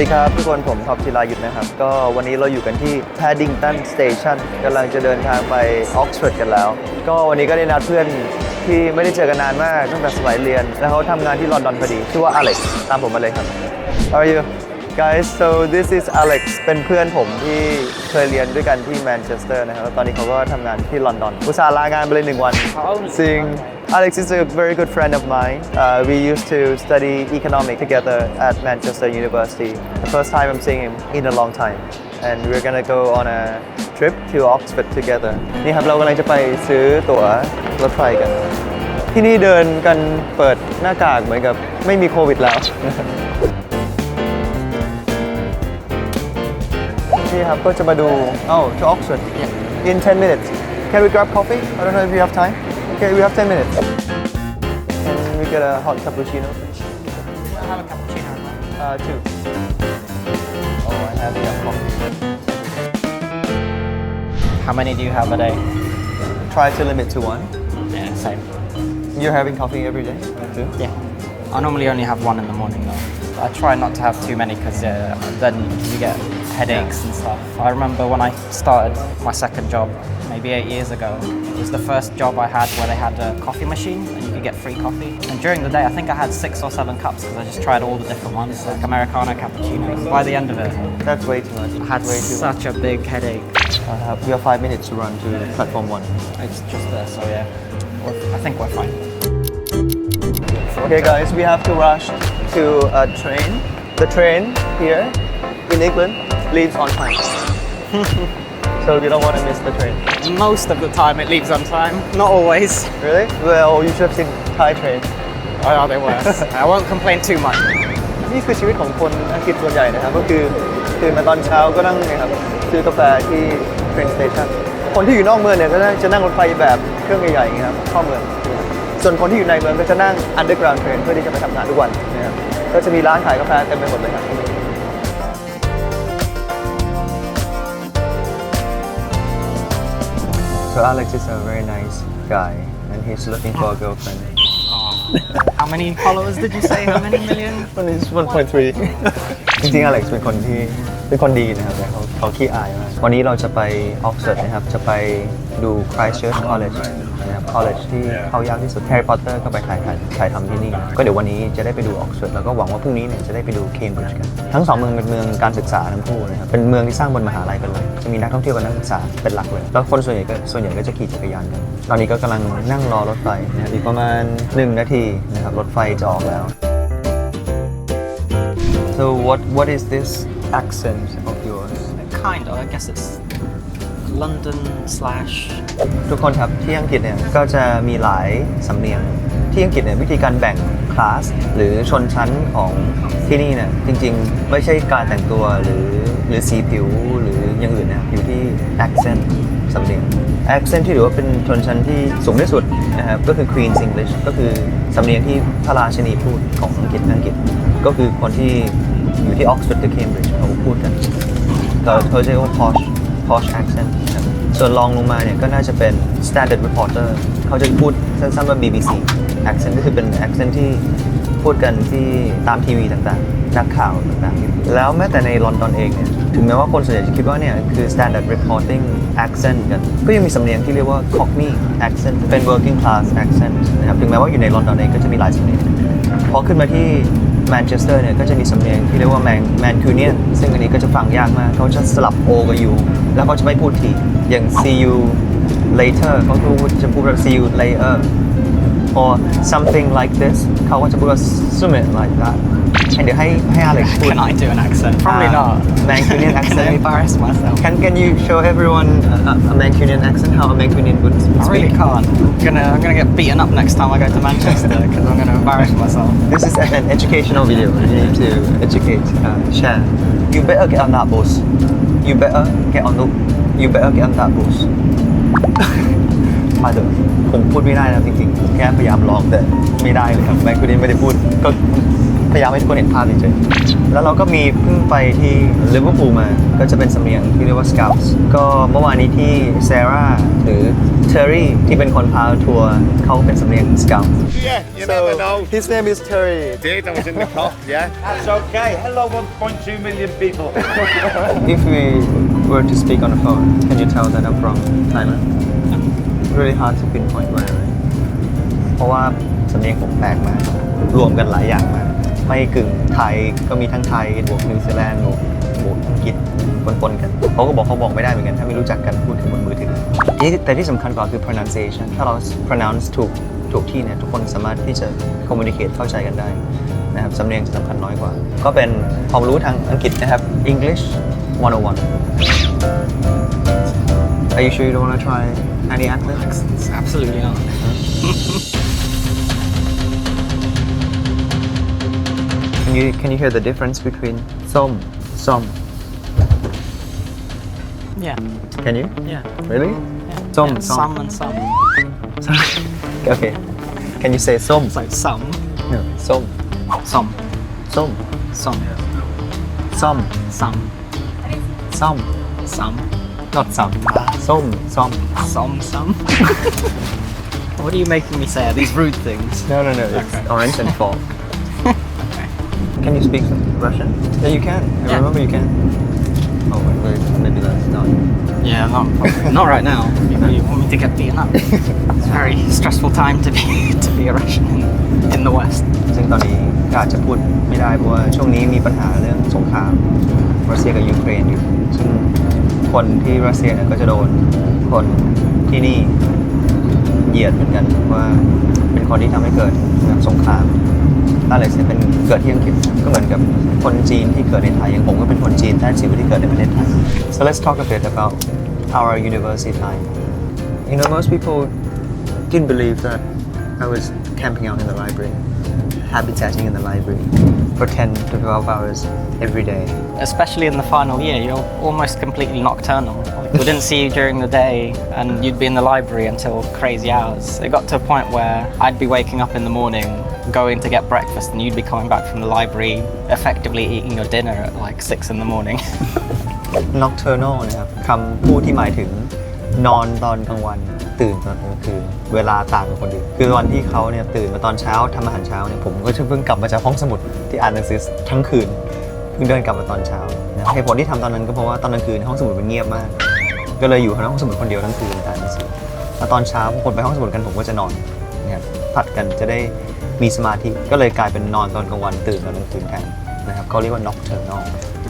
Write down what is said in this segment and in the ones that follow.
ดีครับ ทุกคนผมท็อปจิรายุทธนะครับ ก็วันนี้เราอยู่กันที่ Paddington Station กำลังจะเดินทางไปออกซฟอร์ดกันแล้ว ก็วันนี้ก็ได้นัดเพื่อนที่ไม่ได้เจอกันนานมากตั้งแต่สมัยเรียน แล้วเขาทำงานที่ลอนดอนพอดี ชื่อว่าอเล็กตามผมมาเลยครับ How are you guys so this is Alex เป็นเพื่อนผมที่เคยเรียนด้วยกันที่แมนเชสเตอร์นะครับแล้วตอนนี้เขาก็ทำงานที่ลอนดอนอุตส่าห์ลางานไปเลยหนึ่งวันจริง Alex is a very good friend of mine. Uh, we used to study economics together at Manchester University. The first time I'm seeing him in a long time. And we're gonna go on a trip to Oxford together. นี่ครับเรากำลังจะไปซื้อตั๋วรถไฟกัน ที่นี่เดินกันเปิดหน้ากากเหมือนกับไม่มีโควิดแล้ว นี่ครับก็จะมาดู oh to Oxford in 10 minutes can we grab coffee I don't know if you have time okay we have 10 minutes can we get a hot cappuccino I have a cappuccino. uh, two oh I have enough coffee How many do you have a day? try to limit to one Yeah, same. you're having coffee every day too Yeah. I normally only have one in the morning though. I try not to have too many because uh, then you get headaches and stuff. I remember when I started my second job, maybe eight years ago. It was the first job I had where they had a coffee machine and you could get free coffee. And during the day, I think I had six or seven cups because I just tried all the different ones, like Americano, cappuccino. By the end of it, that's way too much I had way too much such a big headache. Have, we have five minutes to run to platform one It's just there, so yeah. We're- I think we're fine. Okay, guys, we have to rush to a train. The train here in England leaves on time. so you don't want to miss the train. Most of the time it leaves on time, not always. Really? Well, you should have seen Thai train. Oh, are they worse? I won't complain too much. นี่คือชีวิตของคนอังกฤษส่วนใหญ่นะครับก็คือตื่นมาตอนเช้าก็นั่งเนะครับซื้อกาแฟที่ train station คนที่อยู่นอกเมืองเนี่ยก็จะนั่งรถไฟแบบเครื่องใหญ่ๆอย่างเงี้ยครับเข้าเมือง ส่วนคนที่อยู่ในเมืองก็จะนั่ง underground train เพื่อที่จะไปทำงานทุกวันนะครับก็จะมีร้านขายกาแฟเต็มไปหมดเลยครับ So Alex is a very nice guy and he's looking for a girlfriend. How many followers did you say? How many million? มัน is 1.3 จริงๆอเล็กซ์เป็นคนที่เป็นคนดีนะครับแต่เขาเขาขี้อายมาก วันนี้เราจะไปออกซฟอร์ดนะครับ จะไปดู Christchurch College นะครับ college ที่เข้ายากที่สุด Harry Potter ก็ไปถ่ายถ่ายถ่ายทำที่นี่ ก็เดี๋ยววันนี้จะได้ไปดูออกซฟอร์ดแล้วก็หวังว่าพรุ่งนี้เนี่ยจะได้ไปดู Cambridge กัน ทั้งสองเมืองเป็นเมืองการศึกษาทั้งคู่นะครับ เป็นเมืองที่สร้างบนมหาลัยกันเลย จะมีนักท่องเที่ยวกับนักศึกษาเป็นหลักเลย แล้วคนส่วนใหญ่ก็ส่วนใหญ่ก็จะขี่จักรยานกันตอนนี้ก็กำลังนั่งรอรถไฟนะครับอีกประมาณ 1 นาทีนะครับรถไฟจะออกแล้ว So what what is this accent of yours? Kind of. I guess it's London slash. ทุกคนครับที่อังกฤษเนี่ยก็จะมีหลายสำเนียง ที่อังกฤษเนี่ยวิธีการแบ่งคลาสหรือชนชั้นของที่นี่เนี่ยจริงๆ ไม่ใช่การแต่งตัวหรือหรือสีผิวหรืออย่างอื่นนะครับอยู่ที่ accent สำเนียง accent ที่ถือว่าเป็นชนชั้นที่สูงที่สุดนะครับก็คือ Queen's English ก็คือสำเนียงที่พระราชินีพูดของอังกฤษอังกฤษ ก็คือคนที่อยู่ที่ Oxford หรือ Cambridge เขาพูดกันเขาเขาจะเรียกว่า posh posh accent นะครับ ส่วนรองลงมาเนี่ยก็น่าจะเป็น standard reporter เขาจะพูดสั้นๆว่า BBC accent ก็คือเป็น accent ที่พูดกันที่ตามทีวีต่างๆ นักข่าวต่างๆ แล้วแม้แต่ในลอนดอนเองเนี่ย ถึงแม้ว่าคนส่วนใหญ่จะคิดว่าเนี่ย คือ standard reporting accent กัน ก็ยังมีสำเนียงที่เรียกว่า cockney accent เป็น working class accent นะครับ ถึงแม้ว่าอยู่ในลอนดอนเองก็จะมีหลายสำเนียง พอขึ้นมาที่แมนเชสเตอร์เนี่ย ก็จะมีสำเนียงที่เรียกว่าแมนแมนคูเนียนซึ่งอันนี้ก็จะฟังยากมาก เขาจะสลับ O กับ U แล้วเขาจะไม่พูดที อย่าง see you later เขาพูดจะพูดแบบ see you later or something like this เขาก็จะพูดว่า summit like that ให้เดี๋ยวให้ให้อเล็กพูด Can I do an accent? Probably Uh, not. Mancunian Can I accent. embarrass myself? Can can you show everyone a, a Mancunian accent how a Mancunian would I speak really can't. I'm gonna, I'm gonna get beaten up next time I go to Manchester because I'm gonna embarrass myself. This is an, an educational video. You need to educate, uh, share. You better get on that bus. You better get on the. You better get on that bus. มาเถอะผมพูดไม่ได้นะจริงๆ แค่พยายามลองแต่ไม่ได้เลยครับแมงคุดินไม่ได้พูดก็ พยายามให้ทุกคนเห็นภาพเฉยๆแล้วเราก็มีเพิ่งไปที่ลิเวอร์พูลมา ก็จะเป็นสำเนียงที่เรียกว่า Scouts ก็เมื่อวานนี้ที่เซราหรือเทอร์รี่ที่เป็นคนพาทัวร์เขาเป็นสำเนียง Scouts Yeah, you never know. his name is Terry Did I was in the clock, yeah. That's okay. Hello, 1.2 million people. if we were to speak on the phone can you tell that I'm from Thailand really hard to pinpoint where right เพราะว่าสำเนียงผมแปลกมากรวมกันหลายอย่างมาก ไม่กึ่งไทยก็มีทั้งไทยบวกนิวซีแลนด์บวกบวกอังกฤษปนๆกันเขาก็บอกเขาบอกไม่ได้เหมือนกัน ถ้าไม่รู้จักกันพูดถึงบนมือถือที่แต่ที่สำคัญกว่าคือ pronunciation ถ้าเรา pronounce ถูกถูกที่เนี่ยทุกคนสามารถที่จะ communicate เข้าใจกันได้นะครับสำเนียงจะสำคัญน้อยกว่า ก็เป็นความรู้ทางอังกฤษนะครับ English 101 Are you sure you don't want to try any accent? Absolutely not. You can you hear the difference between som som? Yeah. Can you? Yeah. Really? yeah. Some, Yeah, some. some and some. okay. Can you say som? It's like some, No. Som. some, Som. some, Som. some, Som. some, Not some. Som. Som. some, some. what are you making me say? Are these rude things? No, no, no. It's Okay. orange and fork. Can you speak Russian? Yeah, you can. I Yeah. remember you can. Oh, wait, wait, maybe that's not. Yeah, not not right now. You, you want me to get beaten up? It's a very stressful time to be to be a Russian in, in the West. ซึ่งตอนนี้ก็อาจจะพูดไม่ได้เพราะว่าช่วงนี้มีปัญหาเรื่องสงครามรัสเซียกับยูเครนอยู่ ซึ่งคนที่รัสเซียเนี่ยก็จะโดนคนที่นี่เหยียดเหมือนกันว่าเป็นคนที่ทำให้เกิดสงคราม อะไรเสียเป็นเกิดที่อังกฤษก็เหมือนกับคนจีนที่เกิดในไทยอย่างผมก็เป็นคนจีนแท้จริงที่เกิดในประเทศไทย so let's talk a bit about our university time you know most people didn't believe that I was camping out in the library habitating in the library for 10 to 12 hours every day. Especially in the final year, you're almost completely nocturnal. Like, we didn't see you during the day, and you'd be in the library until crazy hours. It got to a point where I'd be waking up in the morning, going to get breakfast, and you'd be coming back from the library, effectively eating your dinner at like six in the morning. nocturnal นะครับคำพูดที่หมายถึงนอนตอนกลางวันตื่นตอนกลางคืนเวลาต่างกับคนอื่นคือวันที่เขาเนี่ยตื่นมาตอนเช้าทำอาหารเช้าเนี่ยผมก็เพิ่งกลับมาจากห้องสมุดที่อ่านหนังสือทั้งคืนเพิ่งเดินกลับมาตอนเช้านะเหตุผลที่ทำตอนนั้นก็เพราะว่าตอนกลางคืนห้องสมุดมันเงียบมาก ก็เลยอยู่ในห้องสมุดคนเดียวทั้งคืนอ่านหนังสือแล้วตอนเช้าพอคนไปห้องสมุดกันผมก็จะนอนนะครับผัดกันจะได้ มีสมาธิก็เลยกลายเป็นนอนตอนกลางวันตื่นตอนกลางคืนแทนนะครับเขาเรียกว่า nocturnal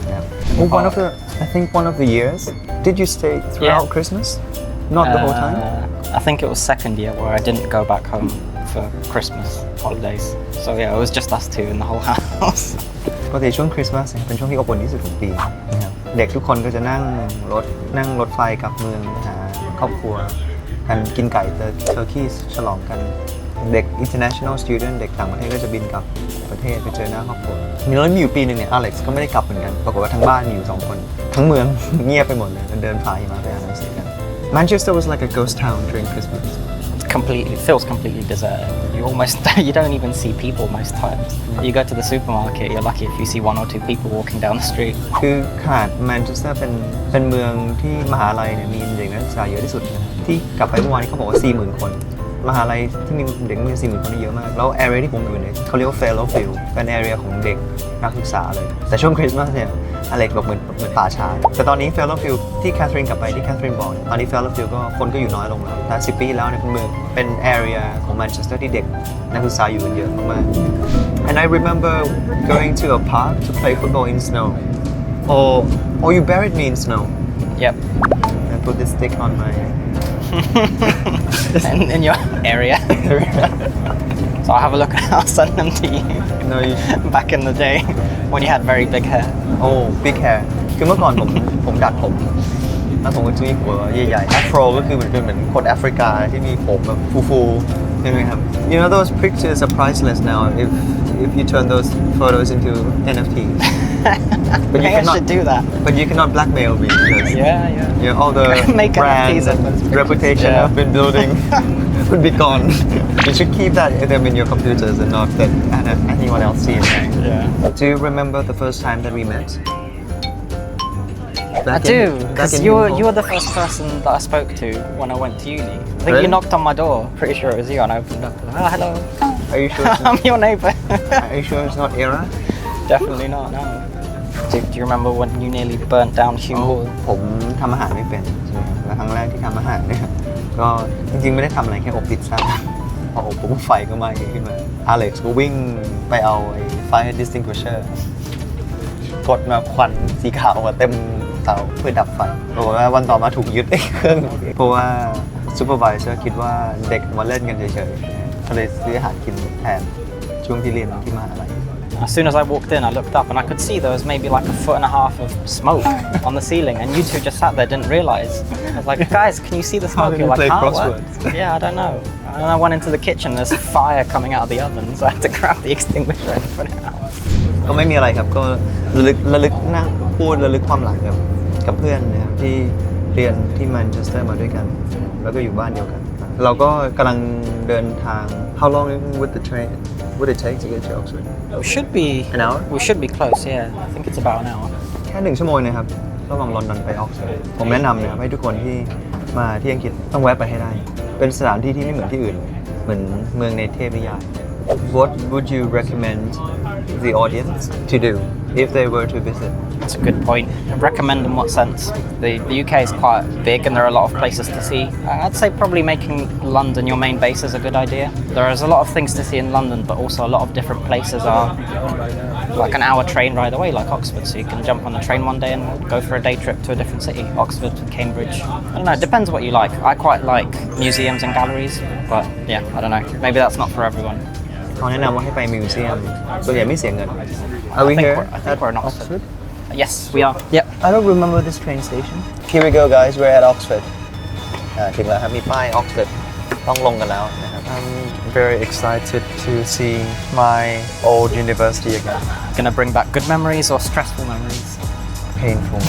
นะครับ Oh, one of the I think one of the years did you stay throughout Yeah. Christmas not the whole time Uh, I think it was second year where I didn't go back home for Christmas holidays. So yeah, it was just us two in the whole house. ปกติช่วงคริสต์มาสเนี่ยเป็นช่วงที่อบอุ่นที่สุดของปีนะครับเด็กทุกคนก็จะนั่งรถนั่งรถไฟกลับเมืองไปหาครอบครัวกันกินไก่เทอร์คีฉลองกัน เด็ก international student เด็กต่างประเทศก็จะบินกลับประเทศไปเจอหน้าครอบครัวมีแล้วมีอยู่ปีหนึ่งเนี่ยอเล็กซ์ก็ไม่ได้กลับเหมือนกัน ปรากฏว่าทั้งบ้านมีอยู่สองคน ทั้งเมือง เงียบไปหมดเลยเดินผ่าหิมะไปอ่านหนังสือกัน Manchester was like a ghost town during Christmas It's completely feels completely deserted. You almost you don't even see people most times. You go to the supermarket, you're lucky if you see one or two people walking down the street. คือขนาดแมนเชสเตอร์เป็นเป็นเมืองที่มหาลัยเนี่ยมีเด็กนักศึกษาเยอะที่สุดนะที่กลับไปเมื่อวานนี้เขาบอกว่า 40,000 คน มหาลัยที่มีเด็กนักเรียน40,000คนนี่เยอะมาก แล้วแอเรียที่ผมอยู่เนี่ยเขาเรียกว่า Fellowfield เป็นแอเรียของเด็กนักศึกษาเลย แต่ช่วงคริสต์มาสเนี่ยอเล็กบอกเหมือนเหมือนป่าช้า แต่ตอนนี้ Fellowfield ที่แคทเธอรีนกลับไปที่แคทเธอรีนบอกเนี่ยตอนนี้ Fellowfield ก็คนก็อยู่น้อยลงแล้วแต่10ปีที่แล้วเนี่ยเป็นเมืองเป็นแอเรียของแมนเชสเตอร์ที่เด็กนักศึกษาอยู่กันเยอะมากๆ and I remember going to a park to play football in snow or or you buried me in snow Yep. and put this stick on my in, in your area. so I'll have a look and I'll send them to you. no you Back in the day when you had very big hair. โอ้ big hair คือเมื่อก่อนผม ผมดัดผม แล้วผมก็จะมีหัวใหญ่ๆ afro ก็คือเหมือนเป็นเหมือนคนแอฟริกาที่มีผมแบบฟูๆใช่ไหมครับ you know those pictures are priceless now if if you turn those photos into NFTs but you cannot should do that. but you cannot blackmail me because Yeah, yeah. Yeah, all the Make brand NFTs of those pictures. reputation Yeah. I've been building would be gone. You should keep that them in your computers and not that anyone else see it. Yeah. Do you remember the first time that we met? I Back do, in- back because you were you were the first person that I spoke to when I went to uni. I think Really? you knocked on my door. Pretty sure it was you, and I opened up. Oh, hello. Are you sure? It's I'm not, your neighbor. are you sure it's not Era? Definitely not. No. Do, do you remember when you nearly burnt down Hume Hall? ผมทำอาหารไม่เป็นใช่ไหมครับและครั้งแรกที่ทำอาหารเนี่ยก็จริงๆไม่ได้ทำอะไรแค่อบพิซซ่าพออบปุ๊บไฟก็ไหม้ขึ้นมาอเล็กซ์ก็วิ่งไปเอาไอ้ fire distinguisher กดมาควันสีขาวมาเต็มเตาเพื่อดับไฟปรากฏว่าวันต่อมาถูกยึดไอ้เครื่องเพราะว่าซูเปอร์วิเซอร์คิดว่าเด็กมาเล่นกันเฉยๆก็เลยซื้ออาหารกินแทนช่วงที่เรียนที่มหาลัย As soon as I walked in, I looked up and I could see there was maybe like a foot and a half of smoke on the ceiling, and you two just sat there, didn't realize. I was like, guys, can you see the smoke? did You're you like, play huh, what? crosswords? Yeah, I don't know. And I went into the kitchen, there's fire coming out of the oven, so I had to grab the extinguisher and put it out. ก็ไม่มีอะไรครับก็ระลึกระลึกนั่งพูดระลึกความหลังกับกับเพื่อนนะครับที่เรียนที่แมนเชสเตอร์มาด้วยกัน แล้วก็อยู่บ้านเดียวกัน เราก็กำลังเดินทาง How long would the train would it take to get to Oxford We should be. An hour? We should be close. Yeah, I think it's about an hour. แค่หนึ่งชั่วโมงนะครับระหว่างลอนดอนไปออกซฟอร์ดผมแนะนำนะครับให้ทุกคนที่มาที่อังกฤษต้องแวะไปให้ได้ เป็นสถานที่ที่ไม่เหมือนที่อื่น เหมือนเมืองในเทพนิยาย What would you recommend the audience to do if they were to visit That's a good point. Recommend in what sense? The, the UK is quite big and there are a lot of places to see. I'd say probably making London your main base is a good idea. There is a lot of things to see in London, but also a lot of different places are like an hour train ride away, like Oxford. So you can jump on the train one day and go for a day trip to a different city Oxford, Cambridge. I don't know, it depends what you like. I quite like museums and galleries, but yeah, I don't know. Maybe that's not for everyone. เขาแนะนำว่าให้ไปมิวเซียมส่วนใหญ่ไม่เสียเงิน Are we I think here we're- I think at we're in Oxford. Oxford? Yes, we are. Yep. I don't remember this train station Here we go guys we're at Oxford อ่าถึงแล้วครับมีป้าย Oxford ต้องลงกันแล้วนะครับ I'm very excited to see my old university again Gonna bring back good memories or stressful memories? painful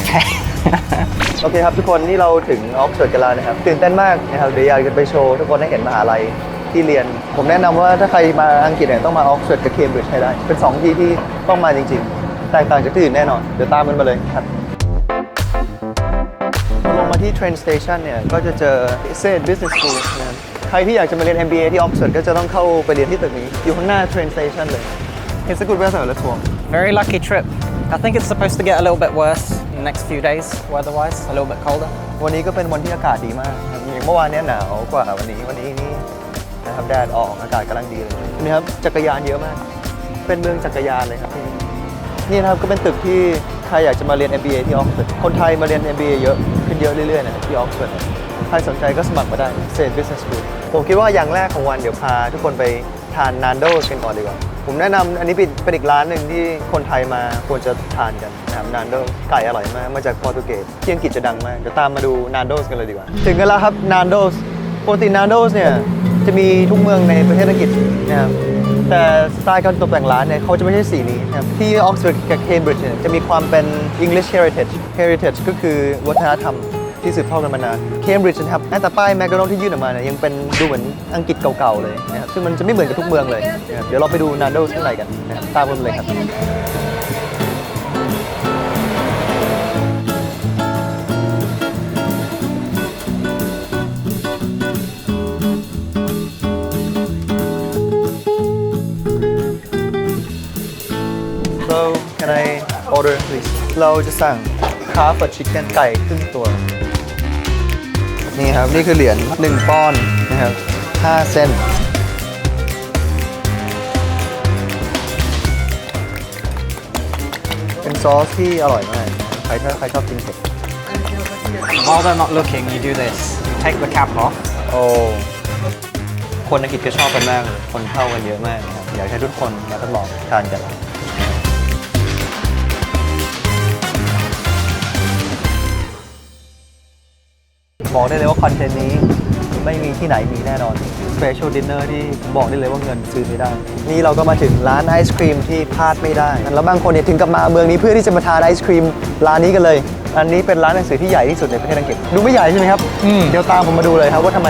โอเคครับทุกคนนี่เราถึงออกซฟอร์ดกันแล้วนะครับตื่นเต้นมากนะครับเดี๋ยวอยากจะไปโชว์ทุกคนได้เห็นมหาลัยที่เรียน ผมแนะนำว่าถ้าใครมาอังกฤษเนี่ยต้องมาออกซฟอร์ดกับเคมบริดจ์ให้ได้ เป็น 2 ที่ที่ต้องมาจริงๆ แตกต่างจากที่อื่นแน่นอน เดี๋ยวตามมันมาเลยครับพอลงมาที่ train station เนี่ย ก็จะเจอ s a t Business School นะครับใครที่อยากจะมาเรียน MBA ที่ออกซฟอร์ดก็จะต้องเข้าไปเรียนที่ตึกนี้ อยู่ข้างหน้า train station เลย It's a good weather let's walk Very lucky trip. I think it's supposed to get a little bit worse in the next few days, weather-wise, a little bit colder. วันนี้ก็เป็นวันที่อากาศดีมากครับอย่างเมื่อวานเนี้ยหนาวกว่าวันนี้วันนี้นี่นะครับแดดออกอากาศกำลังดีเลยนี่ครับจักรยานเยอะมาก เป็นเมืองจักรยานเลยครับที่ นี่นะครับก็เป็นตึกที่ใครอยากจะมาเรียน MBA ที่ออกซฟอร์ดคนไทยมาเรียน MBA เยอะขึ้นเยอะเรื่อยๆนะที่ออกซฟอร์ดใครสนใจก็สมัครมาได้ State Business School ผมคิดว่าอย่างแรกของวันเดี๋ยวพาทุกคนไปทานนานโดกันก่อนดีกว่า ผมแนะนำอันนี้เป็นเป็นอีกร้านหนึ่งที่คนไทยมาควรจะทานกันนะครับนานโดไก่อร่อยมาก มาจากโปรตุเกสที่อังกฤษจะดังมาก เดี๋ยวตามมาดูนานโดสกันเลยดีกว่า ถึงกันแล้วครับนานโดสปกตินานโดสเนี่ยจะมีทุกเมืองในประเทศอังกฤษนะครับ แต่สไตล์การตกแต่งร้านเนี่ยเขาจะไม่ใช่สีนี้นะครับที่ออกซฟอร์ดกับเคมบริดจ์เนี่ยจะมีความเป็น English heritage heritage ก็คือวัฒนธรรมที่สืบทอดกันมานานเคมบริดจ์นะครับแม้แต่ป้ายแมคโนที่ยื่นออกมาเนี่ยยังเป็นดูเหมือนอังกฤษเก่าๆเลยนะครับซึ่งมันจะไม่เหมือนกับทุกเมืองเลยนะครับเดี๋ยวเราไปดูนาโดข้างในกันนะครับตามผมเลยครับ order please เราจะสั่งคาร์ฟชิคเก้นไก่ครึ่งตัว นี่ครับ นี่คือเหรียญ1ปอนด์นะครับ5เซนต์เป็นซอสที่อร่อยมาก ใครถ้าใครชอบกินเผ็ด While they're not looking, you do this. You take the cap off. โอ้คนอังกฤษก็ชอบกันมาก คนเข้ากันเยอะมากนะครับ อยากให้ทุกคนมาทดลองทานกัน บอกได้เลยว่าคอนเทนต์นี้ไม่มีที่ไหนมีแน่นอน Special Dinner ที่บอกได้เลยว่าเงินซื้อไม่ได้ นี่เราก็มาถึงร้านไอศครีมที่พลาดไม่ได้ แล้วบางคนเนี่ยถึงกับมาเมืองนี้เพื่อที่จะมาทานไอศครีมร้านนี้กันเลย อันนี้เป็นร้านหนังสือที่ใหญ่ที่สุดในประเทศอังกฤษ ดูไม่ใหญ่ใช่ไหมครับ เดี๋ยวตามผมมาดูเลยครับว่าทำไม